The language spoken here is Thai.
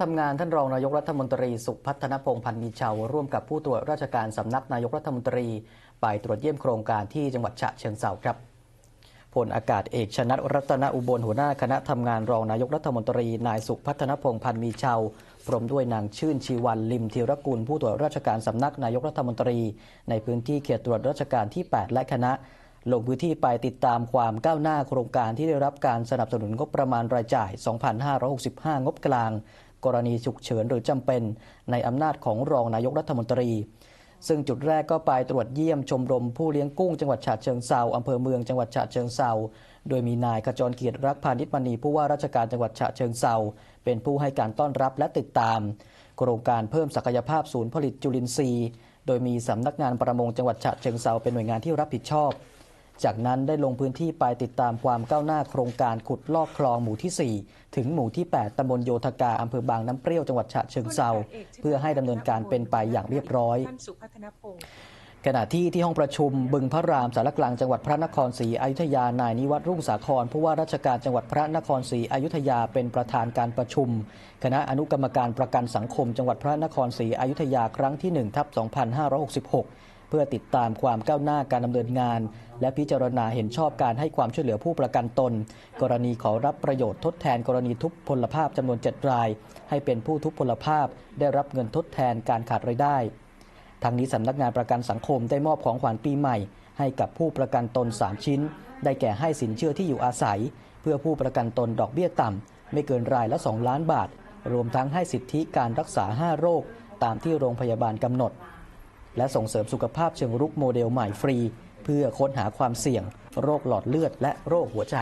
ทำงานท่านรองนายกรัฐมนตรีสุพัฒนพงพันธ์มีชาวร่วมกับผู้ตรวจราชการสำนักนายกรัฐมนตรี ไปตรวจเยี่ยมโครงการที่จังหวัดฉะเชิงเทราครับพลอากาศเอกชนัทรัตนอุบลหัวหน้าคณะทำงานรองนายกรัฐมนตรี นายสุพัฒนพงพันธ์มีชาวพร้อมด้วยนางชื่นชีวันลิมธีรกุลผู้ตรวจราชการสำนักนายกรัฐมนตรี ในพื้นที่เขตตรวจราชการที่ 8 และคณะลงพื้นที่ไปติดตามความก้าวหน้าโครงการที่ได้รับการสนับสนุนงบประมาณรายจ่าย 2,565 งบกลาง กรณีฉุกเฉินหรือจำเป็นในอำนาจของรองนายกรัฐมนตรี ซึ่งจุดแรกก็ไปตรวจเยี่ยมชมรมผู้เลี้ยงกุ้งจังหวัดฉะเชิงเซาอำเภอเมืองจังหวัดฉะเชิงเซาโดยมีนายขจรเกียรติรักพานิชมณีผู้ว่าราชการจังหวัดฉะเชิงเซาเป็นผู้ให้การต้อนรับและติดตาม โครงการเพิ่มศักยภาพศูนย์ผลิตจุลินทรีย์ โดยมีสำนักงานประมงจังหวัดฉะเชิงเซาเป็นหน่วยงานที่รับผิดชอบ จากนั้นได้ลงพื้นที่ไปติดตามความก้าวหน้าโครงการขุดลอกคลองหมู่ที่ 4 ถึงหมู่ที่ 8ตำบลโยธกาอำเภอบางน้ำเปรี้ยวจังหวัดฉะเชิงเซาเพื่อให้ดำเนินการเป็นไปอย่างเรียบร้อยขณะที่ที่ห้องประชุมบึงพระรามสารกลางจังหวัดพระนครศรีอยุธยานายนิวัฒน์รุ่งสาครผู้ว่าราชการจังหวัดพระนครศรีอยุธยาเป็นประธานการประชุม คณะอนุกรรมการประกันสังคม จังหวัดพระนครศรีอยุธยาครั้งที่1ทับ2566 เพื่อติดตามความก้าวหน้าการดำเนินงาน และพิจารณาเห็นชอบการให้ความช่วยเหลือผู้ประกันตน กรณีขอรับประโยชน์ทดแทนกรณีทุพพลภาพจำนวน 7 ราย ให้เป็นผู้ทุพพลภาพได้รับเงินทดแทนการขาดรายได้ทางนี้สำนักงานประกันสังคมได้มอบของขวัญปีใหม่ ให้กับผู้ประกันตน 3 ชิ้น ได้แก่ให้สินเชื่อที่อยู่อาศัย เพื่อผู้ประกันตนดอกเบี้ยต่ำไม่เกินรายละ 2 ล้านบาท รวมทั้งให้สิทธิการรักษา 5 โรค ตามที่โรงพยาบาลกำหนด และส่งเสริมสุขภาพเชิงรุกโมเดลใหม่ฟรี เพื่อค้นหาความเสี่ยง โรคหลอดเลือดและโรคหัวใจ